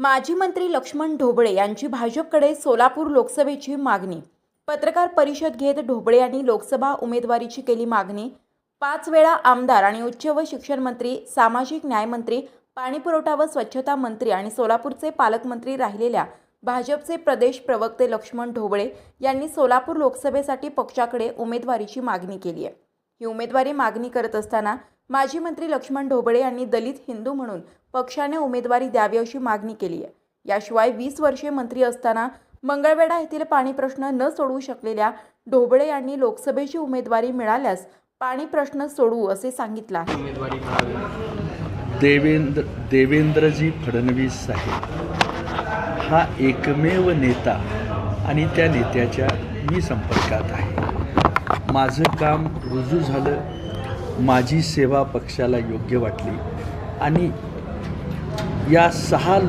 माजी मंत्री लक्ष्मण ढोबळे यांची भाजपकडे सोलापूर लोकसभेची मागणी. पत्रकार परिषद घेत ढोबळे यांनी लोकसभा उमेदवारीची केली मागणी. पाच वेळा आमदार आणि उच्च व शिक्षण मंत्री सामाजिक न्यायमंत्री पाणीपुरवठा व स्वच्छता मंत्री आणि सोलापूरचे पालकमंत्री राहिलेल्या भाजपचे प्रदेश प्रवक्ते लक्ष्मण ढोबळे यांनी सोलापूर लोकसभेसाठी पक्षाकडे उमेदवारीची मागणी केली आहे. ही उमेदवारी मागणी करत असताना माजी मंत्री लक्ष्मण ढोबळे यांनी दलित हिंदू म्हणून पक्षाने उमेदवारी द्यावी अशी मागणी केली आहे. याशिवाय वीस वर्षे मंत्री असताना मंगळवेढा येथील पाणी प्रश्न न सोडवू शकलेल्या ढोबळे यांनी लोकसभेची उमेदवारी मिळाल्यास पाणी प्रश्न सोडवू असे सांगितलं आहे. देवेंद्र देवेंद्रजी फडणवीस साहेब. हा एकमेव नेता आणि त्या नेत्याच्या मी संपर्कात आहे. माझं काम रुजू झालं. माझी सेवा पक्षाला योग्य वाटली. आणि या सहा